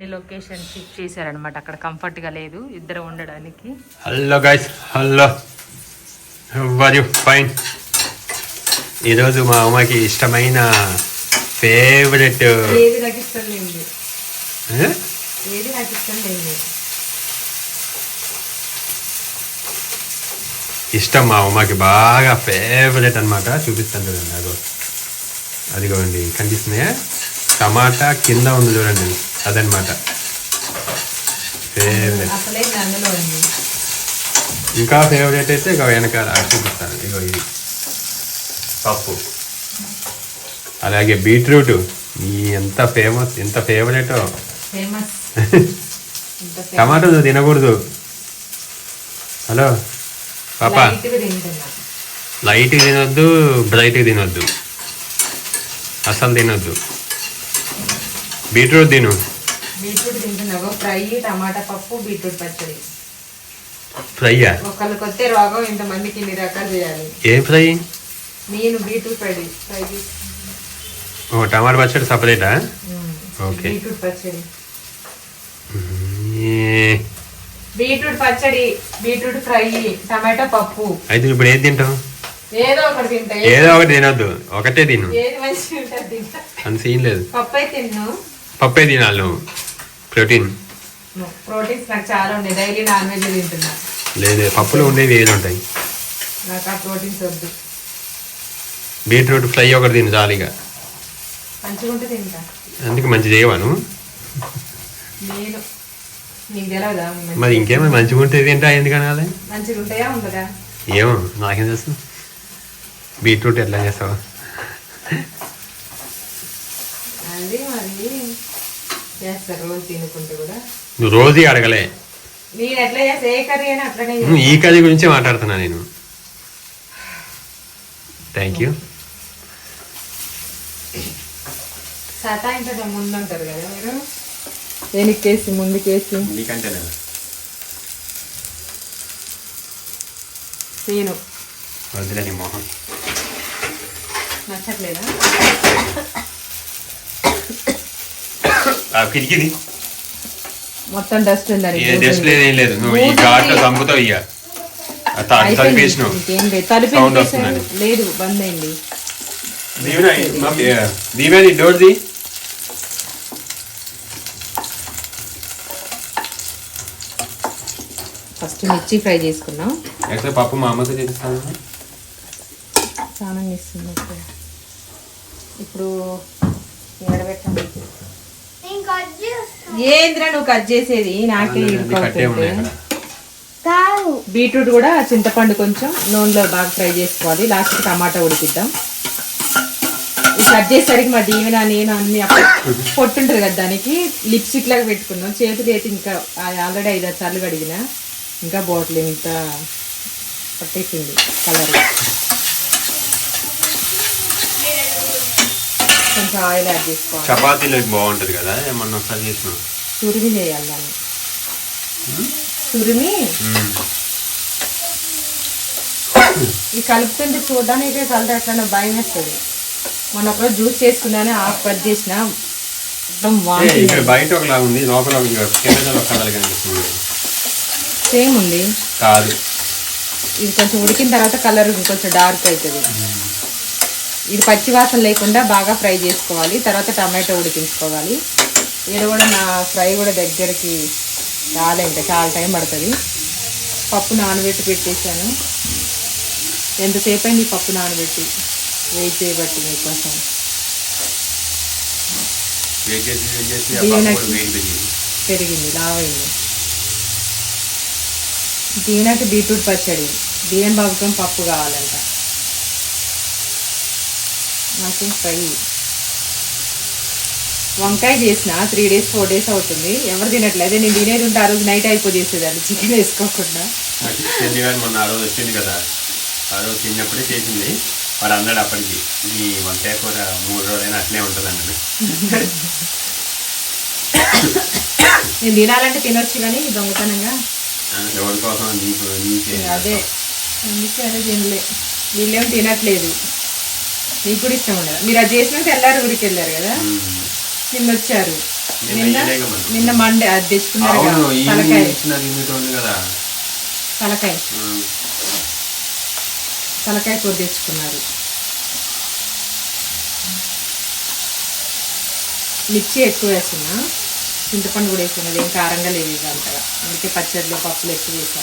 Location shift చేశారనమాట అక్కడ కంఫర్ట్గా లేదు ఇద్దరు ఉండడానికి. Hello guys hello are you fine ఈరోజు మా అమ్మకి ఇష్టమైన ఫేవరెట్ ఏది నాకు ఇష్టం లేదు. ఏది నాకు ఇష్టం లేదు. ఇష్టం మా అమ్మకి బాగా ఫేవరెట్ అనమాట చూపిస్తాను చూడండి అదో అదిగోండి. కనిపిస్తున్నాయా? టమాటా కింద ఉంది చూడండి. అదనమాట. ఫేవరెట్ ఇంకా ఫేవరెట్ అయితే ఇక వెనకాల చూపిస్తాను ఇగో ఇది. పప్పు. అలాగే బీట్రూట్. ఈ ఎంత ఫేమస్ ఎంత ఫేవరెట్ టమాటో తినకూడదు. హలో? పాప? లైట్ తినొద్దు బ్రైట్ తినొద్దు. అసలు తినొద్దు. బీట్రూట్ తిను. బీట్రూట్ తింటున్నా ఒక ఫ్రై టమాటా పప్పు బీట్రూట్ పచ్చడి. ఫ్రైయా? ఒకళ్ళకి వస్తే రోగం ఇంతమందికి ఇన్ని రకాలు చేయాలి. ఏం ఫ్రై? నేను బీట్రూట్ ఫ్రై ఫ్రై ఓ టమాటా పచ్చడి సపరేటా? ఓకే. బీట్రూట్ పచ్చడి. బీట్రూట్ పచ్చడి బీట్రూట్ ఫ్రై టమాటా పప్పు. అయితే ఇప్పుడు ఏది తింటావు? ఏదో ఒకటి తింటా ఏదో ఒకటి తినొద్దు. ఒకటే తిను. ఏది మంచిగా ఉంటుంది తింటా. అంత సీన్ లేదు. పప్పు తిన్ను. పప్పే తినాలి నువ్వు. ప్రోటీన్. ప్రోటీన్స్ నాకు చాలా ఉన్నాయి. డైలీ నాన్ వెజ్ తింటున్నా. లేదు పప్పులో ఉండేవి ఏది ఉంటాయి. నాకు ఆ ప్రోటీన్స్ వద్దు. బీట్రూట్ ఫ్రై ఒకటి తిను జాలీగా మంచిగా ఉంటే తింటా. అందుకే మంచి చేయవా నువ్వు? నేను. నీకు తెలియదా మరి ఇంకేమైనా మంచిగా ఉంటే తింటా ఎందుకని అదే మంచిగా ఉంటాయా ఉండదా? ఏమో నాకేం తెలుసు. బీట్రూట్ ఎట్లా చేస్తావా? అది మరి. చేస్తారు రోజు తినుకుంటూ కూడా. నువ్వు రోజు అడగలే. నేను ఎట్లా చేస్తా ఏ కర్రీ అయినా అట్లనే చేస్తా. ఈ కర్రీ గురించే మాట్లాడుతున్నా నేను. థ్యాంక్ యూ సతాయించడం ముందు అంటారు కదా మీరు? వెనక్కేసి ముందుకేసి. నీకంటే నేను. వద్దులే నీ మొహం నచ్చట్లేదా? కిటికీది. మొత్తం డస్ట్ ఉందని ఏ డస్ట్ లేదు ఏం లేదు. నువ్వు ఈ ఘాట్లో చంపుతావు ఇక తలిపేసినావు వేశారు? వస్తుందండి. లేదు బంద్ అయింది. దీవెన డోర్ది ఫస్ట్ మిర్చి ఫ్రై చేసుకున్నాం. ఎట్లా పప్పు మా అమ్మతో చేస్తాను స్నానం చేస్తుంది ఇప్పుడు. ఎడబెట్టాము ఏంద్రా నువ్వు కట్ చేసేది? నాకే బీట్రూట్ కూడా చింతపండు కొంచెం నూనెలో బాగా ఫ్రై చేసుకోవాలి. లాస్ట్ టమాటా ఉడికిద్దాం. ఇది కట్ చేసేసరికి మా దీవెన నేను అన్ని అప్పుడు పొట్టుంటుంది కదా దానికి. లిప్స్టిక్ లాగా పెట్టుకున్నాం. చేతులు అయితే ఇంకా ఆల్రెడీ ఐదారు సార్లు కడిగిన ఇంకా బాటిల్ ఇంత పట్టేసింది కలర్ కొంచెం ఆయిల్ యాడ్ చేసుకోవాలి. చపాతీలోకి బాగుంటది కదా ఏమన్నా ఒకసారి చేసిన. తురిమి చేయాలి దాన్ని. తురిమి ఈ కలుపుతుంటే చూడడానికి కలర్ ఎట్లా భయం వేస్తుంది. మొన్న ఒకరోజు జ్యూస్ చేసుకున్నానే ఆఫ్ కట్ చేసిన ఇక్కడ బయట ఒకలా ఉంది లోపల కలర్ కనిపిస్తుంది సేమ్ ఉంది. కాదు. ఇది కొంచెం ఉడికిన తర్వాత కలర్ కొంచెం డార్క్ అవుతుంది. ఇది పచ్చి వాసన లేకుండా బాగా ఫ్రై చేసుకోవాలి. తర్వాత టమాటో ఉడికించుకోవాలి ఇది కూడా నా ఫ్రై కూడా దగ్గరికి రాలే ఇంకా చాలా టైం పడుతుంది. పప్పు నానబెట్టి పెట్టేశాను. ఎంతసేపు అయింది పప్పు నానబెట్టి? వెయిట్ చేయబట్టి మీకోసం. పెరిగింది లావైంది దీవెనకి బీట్రూట్ పచ్చడి. దీవెన్ బాబుకం పప్పు కావాలంట. నాకు ఫ్రై. వంకాయ చేసిన త్రీ డేస్ ఫోర్ డేస్ అవుతుంది. ఎవరు తినట్లేదు. నేను తినేది ఉంటే ఆ రోజు నైట్ అయిపో చేసేదాన్ని చికెన్ వేసుకోకుండా. మొన్న ఆ రోజు వచ్చింది కదా. ఆ రోజు తిన్నప్పుడే చేసింది. వాడు అన్నాడు అప్పటికి ఈ వంకాయ కూర మూడు రోజులైనా అట్లే ఉంటుంది అన్నాడు నేను తినాలంటే తినొచ్చు కానీ దొంగతనంగా. ఎవరి కోసం నీకే అదే. అందుకే అదే తినలే. వీళ్ళేం తినట్లేదు. నీకు కూడా ఇష్టం ఉండదు. మీరు అది చేసినాక వెళ్ళారు ఊరికి వెళ్ళారు కదా. నిన్న వచ్చారు నిన్న నిన్న? మండే అది తెచ్చుకున్నారు తలకాయ. తలకాయ. తలకాయ కూర తెచ్చుకున్నారు. మిర్చి ఎక్కువ వేస్తున్నా చింతపండు కూడా వేస్తున్నది ఏం కారంగా లేదు ఇది అంతగా అందుకే పచ్చడిలో పప్పులు ఎక్కువ వేసా.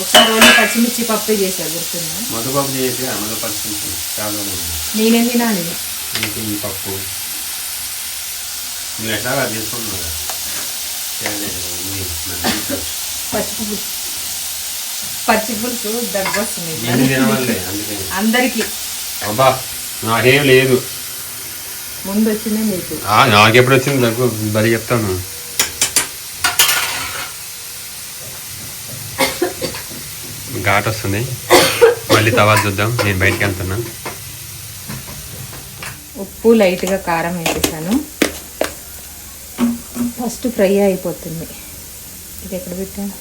ఒకసారి ఓన్లీ పచ్చిమిర్చి పప్పే చేసా గుర్తుందా? మధుబాబు చేసి మధుపప్పు తింటాను చాలా ఉంది నేనేం తినాలి? ఈ పప్పు. నువ్వు ఎట్లా అది చేసుకున్నావు కదా. సరే, నీ- నా ఇంట్లో. పచ్చి పులుసు. పచ్చి పులుసు దగ్గు వస్తుంది. నేను తినవల్లే అందుకే. అందరికి. అబ్బా నాకేం లేదు. ముందు వచ్చిందే మీకు. నాకెప్పుడు వచ్చింది? దగ్గు బలి చెప్తాను. ఘాట్ వస్తుంది. మళ్ళీ తర్వాత చూద్దాం. నేను బయటికి వెళ్తున్నా. ఉప్పు లైట్గా కారం వేసేసాను. ఫస్ట్ ఫ్రై అయిపోతుంది. ఇది ఎక్కడ పెట్టాను?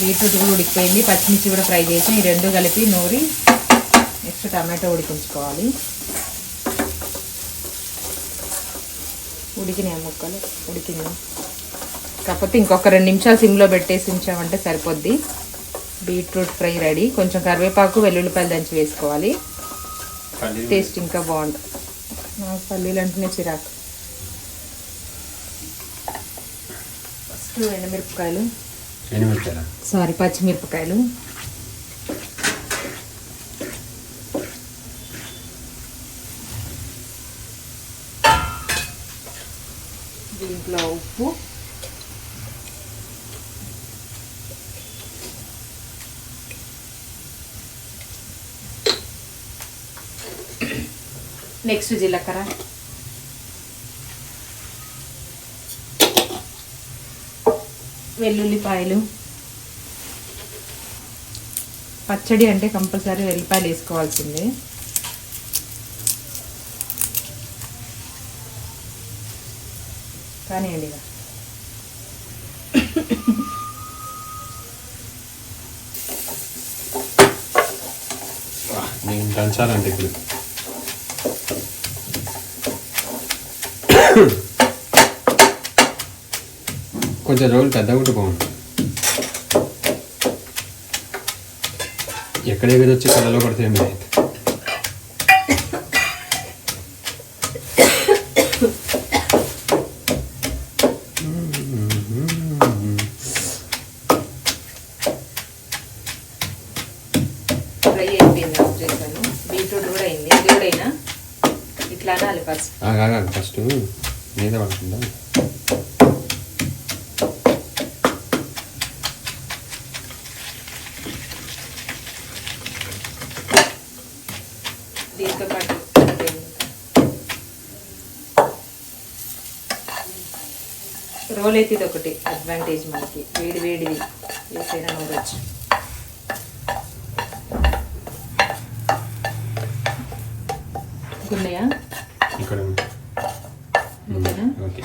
బీట్రూట్ కూడా ఉడికిపోయింది. పచ్చిమిర్చి కూడా ఫ్రై చేసి ఈ రెండు కలిపి నూరి నెక్స్ట్ టమాటో ఉడికించుకోవాలి. ఉడికినాయి ముక్కలు? ఉడికినాయి? కాకపోతే ఇంకొక రెండు నిమిషాలు సిమ్లో పెట్టేసి ఉంచామంటే సరిపోద్ది. Beetroot fry ready. కొంచెం కరివేపాకు వెల్లుల్లిపాయలు దంచి వేసుకోవాలి. టేస్ట్ ఇంకా బాగుంటుంది నాకు పల్లీలు అంటేనే చిరాకు. ఫస్ట్ ఎండుమిరపకాయలు సారీ పచ్చిమిరపకాయలు దీంట్లో ఉప్పు నెక్స్ట్ జీలకర్ర. వెల్లుల్లిపాయలు. పచ్చడి అంటే కంపల్సరీ వెల్లిపాయలు వేసుకోవాల్సిందే. కానివ్వండి ఇక. నేను ఇప్పుడు. కొంచెం రోజులు పెద్దగా ఉంటే బాగుంది ఎక్కడ ఎగది వచ్చి కళ్ళలో పడితే ఏమి లేదు ఫ్రై అయిపోయింది ఆఫ్ చేశాను. బీట్రూట్ కూడా అయింది. ఇది ఇట్లా అనాలి ఫస్ట్ ఫస్ట్ మీద పడుతుందా దీంతో పాటు రోల్ అయితే ఇది ఒకటి అడ్వాంటేజ్ మనకి. వేడి వేడిది. వేసైనా నూరొచ్చు. ఉన్నాయా? ఇక్కడ ఓకే.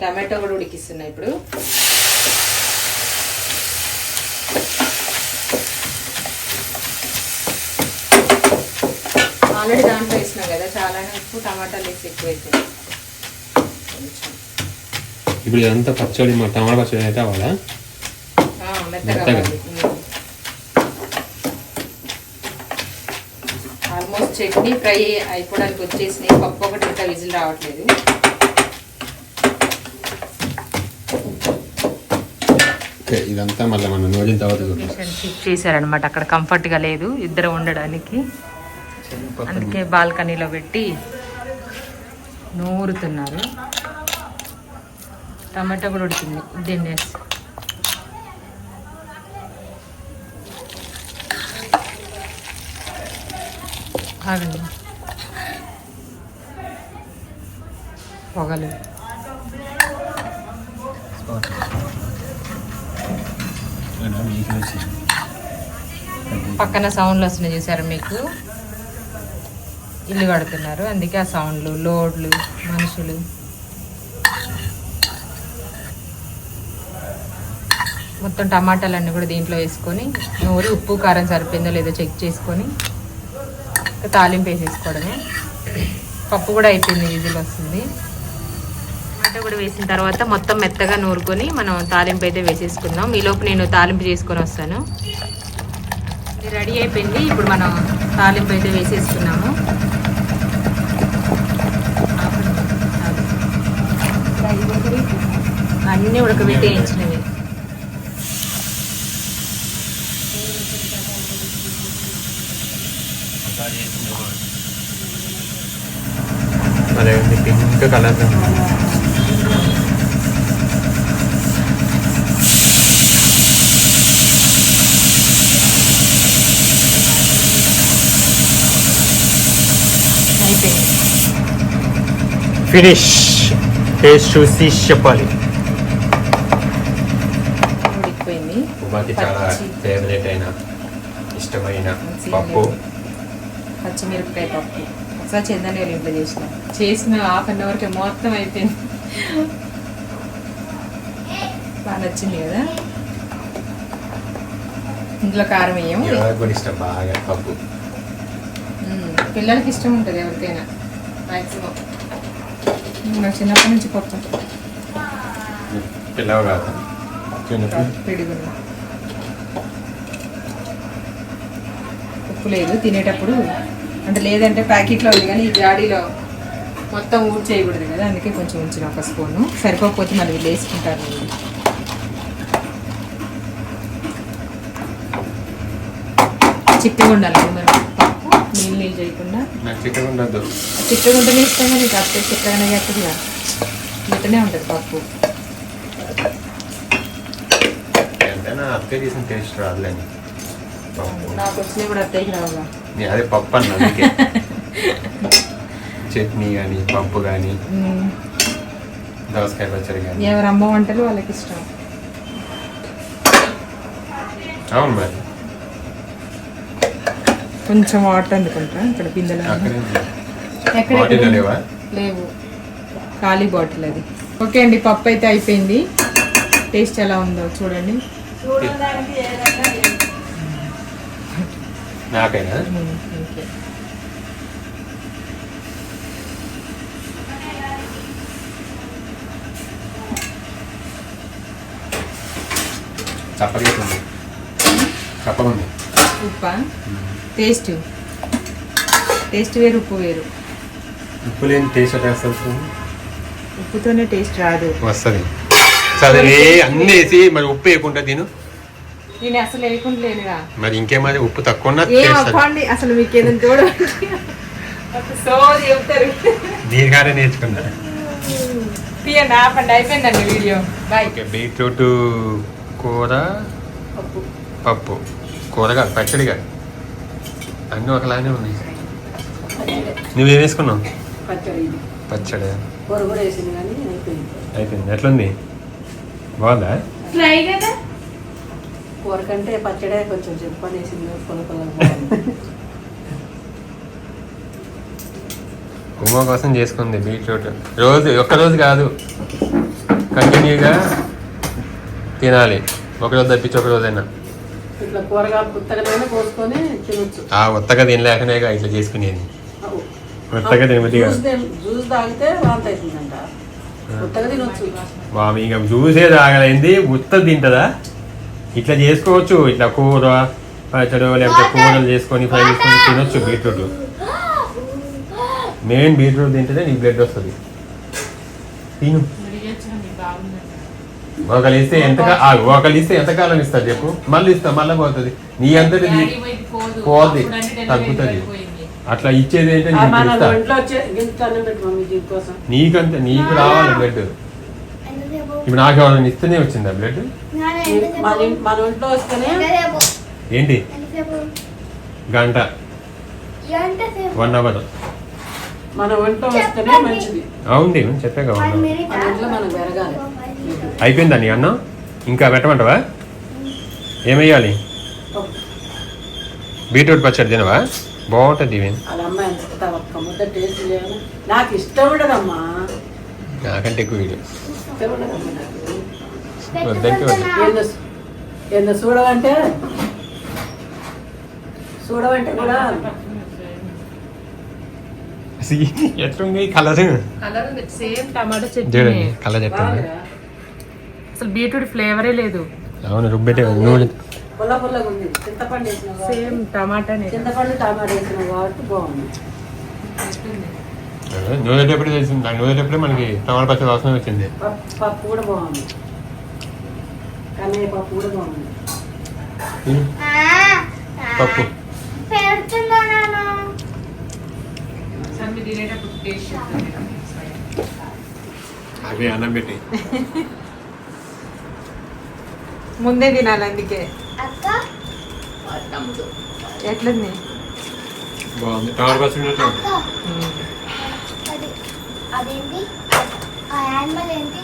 టమాటో కూడా ఉడికిస్తున్నా ఇప్పుడు. ఆల్రెడీ దాంట్లో వేసినాం కదా చాలానే ఉప్పు టమాటాలు వేసి ఎక్కువ అవుతుంది ఇప్పుడు ఇదంతా పచ్చడి మా టమాటా పచ్చడి అయితే అవ్వాలా? మెత్తగా మెత్తగా. అవ్వాలి. ఉమ్. ఆల్మోస్ట్ చట్నీ ఫ్రై అయిపోవడానికి వచ్చేసినాయి. పప్పు ఒకటి ఇంకా విజిల్ రావట్లేదు. ఓకే ఇదంతా మళ్ళీ మనం నూడిన తర్వాత చూద్దాం. లొకేషన్ షిఫ్ట్ చేశారనమాట అక్కడ కంఫర్ట్గా లేదు ఇద్దరు ఉండడానికి. అందుకే బాల్కనీలో పెట్టి నూరుతున్నారు. టమాటా కూడా ఉడికింది. దీన్ని ఆగండి. పొగలు. పక్కన సౌండ్లు వస్తున్నాయి చూసారు మీకు? ఇల్లు కడుతున్నారు. అందుకే ఆ సౌండ్లు లోడ్లు మనుషులు. మొత్తం టమాటాలన్నీ కూడా దీంట్లో వేసుకొని నూరి ఉప్పు కారం సరిపోయిందో లేదో చెక్ చేసుకొని తాలింపు వేసేసుకోవడమే. పప్పు కూడా అయిపోయింది విజిల్ వస్తుంది. టమాటో కూడా వేసిన తర్వాత మొత్తం మెత్తగా నూరుకొని మనం తాలింపు అయితే వేసేసుకుందాం. ఈలోపు నేను తాలింపు చేసుకొని వస్తాను. రెడీ అయిపోయింది. ఇప్పుడు మనం తాలింపు అయితే వేసేసుకున్నాము. అన్నీ ఉడకబెట్టి వేయించినవి అదే పింక్ కలర్ ఫినిష్ టేస్ట్ చూసి చెప్పాలి. ఉమాకి చాలా ఫేవరెట్ అయిన ఇష్టమైన పప్పు. పచ్చిమిరపకాయ పప్పు. ఒకసారి చందని వాళ్ళ ఇంట్లో చేసిన. చేసిన హాఫ్ అన్ అవర్కి మొత్తం అయిపోయింది. బాగా నచ్చింది కదా? ఇందులో కారం వేయం పిల్లలకి ఇష్టం ఉంటుంది ఎవరికైనా మ్యాక్సిమం నాకు చిన్నప్పటి నుంచి పప్పు. పిల్లవ కాదు ఉప్పు లేదు తినేటప్పుడు అంటే లేదంటే ప్యాకెట్లో ఉంది కానీ ఈ జాడీలో మొత్తం ఊడ్ చేయకూడదు కదా అందుకే కొంచెం ఉంచిన ఒక స్పూను. సరిపోకపోతే మళ్ళీ వీళ్ళు వేసుకుంటారు. చిక్కగా ఉండాలి మరి పప్పు నీళ్ళు నీళ్ళు చేయకుండా. చిక్కగా ఉంటేనే ఇష్టం కానీ కాకపోతే చిక్కగానే కాకుండా ఇట్లనే ఉంటుంది పప్పు. నాకు వచ్చినవి కూడా అత్తయ్యకి రావుగా నీ అదే పప్పు అన్న చట్నీ కానీ పప్పు కానీ. దోసకాయ పచ్చడి కానీ ఎవరు అమ్మ వంటలు వాళ్ళకి ఇష్టం. అవును మరి. కొంచెం వాటర్ అందుకుంటా ఇక్కడ బిందెలు. ఎక్కడ లేవా? లేవు. ఖాళీ బాటిల్ అది. ఓకే అండి పప్పు అయితే అయిపోయింది. టేస్ట్ ఎలా ఉందో చూడండి. నాకైనా? చప్పగా ఉంది చప్పగా ఉంది ఉప్పా? టేస్ట్. టేస్ట్ వేరు ఉప్పు వేరు. ఉప్పు లేని టేస్ట్ వస్తుంది ఉప్పుతోనే టేస్ట్ రాదు. వస్తుంది. చదివి అన్నీ వేసి మరి ఉప్పు వేయకుండా తిను. నేను అసలు వేయకుండా లేనుగా మరి ఇంకేమది ఉప్పు తక్కువ ఉన్న ఏం అవ్వండి అసలు మీకు ఏదైనా చూడండి సో చెప్తారు. దీనిగానే నేర్చుకున్నా. తీయండి ఆపండి అయిపోయిందండి వీడియో. బాయ్ ఓకే బీట్రూట్ కూర పప్పు. కూర కాదు పచ్చడి కాదు. అన్నీ ఒకలానే ఉన్నాయి. నువ్వేం వేసుకున్నావు? పచ్చడి. ఇది పచ్చడి. కూర కూడా వేసింది కానీ అయిపోయింది. అయిపోయింది. ఎట్లుంది? బాగుందా? ఫ్రై కదా? కూర కంటే పచ్చడే కొంచెం చెప్పని వేసింది పొల పొల ఉమా కోసం చేసుకుంది బీట్రూట్. రోజు ఒక్క రోజు కాదు. కంటిన్యూగా తినాలి. ఒక రోజు తప్పించి ఒక రోజైనా. ఇట్లా కూరగా పుత్తకనైనా కోసుకొని తినొచ్చు. ఆ ఉత్తగా తినలేకనేగా ఇట్లా చేసుకునేది. అవు. ఉత్తగా తినబుద్ది జ్యూస్ తాగితే వాంతి అవుతుందంట పుత్తగా తినొచ్చు. బాబు ఇక జ్యూసే తాగలేంది ఉత్త తింటదా? ఇట్లా చేసుకోవచ్చు ఇట్లా కూర పచ్చడి లేకపోతే కూరలు చేసుకొని ఫ్రై చేసుకొని తినొచ్చు బీట్రూట్. మెయిన్ బీట్రూట్ తింటేనే నీకు బ్లడ్ వస్తుంది. తిను. ఒకళ్ళు ఇస్తే ఎంత ఒకళ్ళు ఇస్తే ఎంతకాలం ఇస్తారు చెప్పు? మళ్ళీ ఇస్తా మళ్ళీ పోతుంది. నీ అంతటి పోద్ది. తగ్గుతుంది. అట్లా ఇచ్చేది ఏంటంటే ఆ, నీకు మన ఇస్తా. ఒంట్లో వచ్చే గింత అన్నం పెట్టు మమ్మీ దీనికోసం. నీకంటే నీకు రావాలి బ్లడ్. ఇప్పుడు నాకు ఎవరైనా ఇస్తేనే వచ్చిందా బ్లడ్ మన ఇన్- మన ఒంట్లో వస్తేనే? ఏంటి? గంట. వన్ అవర్ మన ఒంట్లో వస్తేనే మంచిది. అవుంది చెప్పాక వన్ అవర్ మన ఒంట్లో మనం పెరగాలి. అయిపోయిందా నీ అన్నం? ఇంకా పెట్టమంటావా? ఏమేయాలి? బీట్రూట్ పచ్చడి తినవా? బాగుంటుంది ఇవి వాళ్ళ అమ్మ ఎంత ఒక్క ముద్ద టేస్ట్ చేయాలి. నాకు ఇష్టం ఉండదమ్మా. నాకంటే ఎక్కువ వీడియో. ఏందో చూడవంటే? చూడవంటే కూడా ఎట్లుంది కలర్? కలర్ ఉంది సేమ్ టమాటో చట్నీ. కలర్ ఎట్లుంది అసలు బీట్రూట్ ఫ్లేవరే లేదు. అవును రుబ్బెట్టే నూనె. పుల్ల పుల్లగా ఉంది. చింతపండు సేమ్ టమాటానే. చింతపండు టమాటా వేసిన కాబట్టి బాగుంది. నూనె ఎప్పుడే తెలిసింది. దాని నూనె ఎప్పుడే మనకి టమాటా పచ్చడి వాసన వచ్చింది. పప్పు కూడా బాగుంది. కన్నయ్య పప్పు కూడా బాగుంది. పప్పు. అవి అన్నం పెట్టి. ముందే తినాలి అందుకే. అక్క? ఎట్లుంది? బాగుంది. టమాటా పచ్చడి ఉన్నట్టు ఉంది. అక్క అది అదేంటి? ఆ యానిమల్ ఏంటి?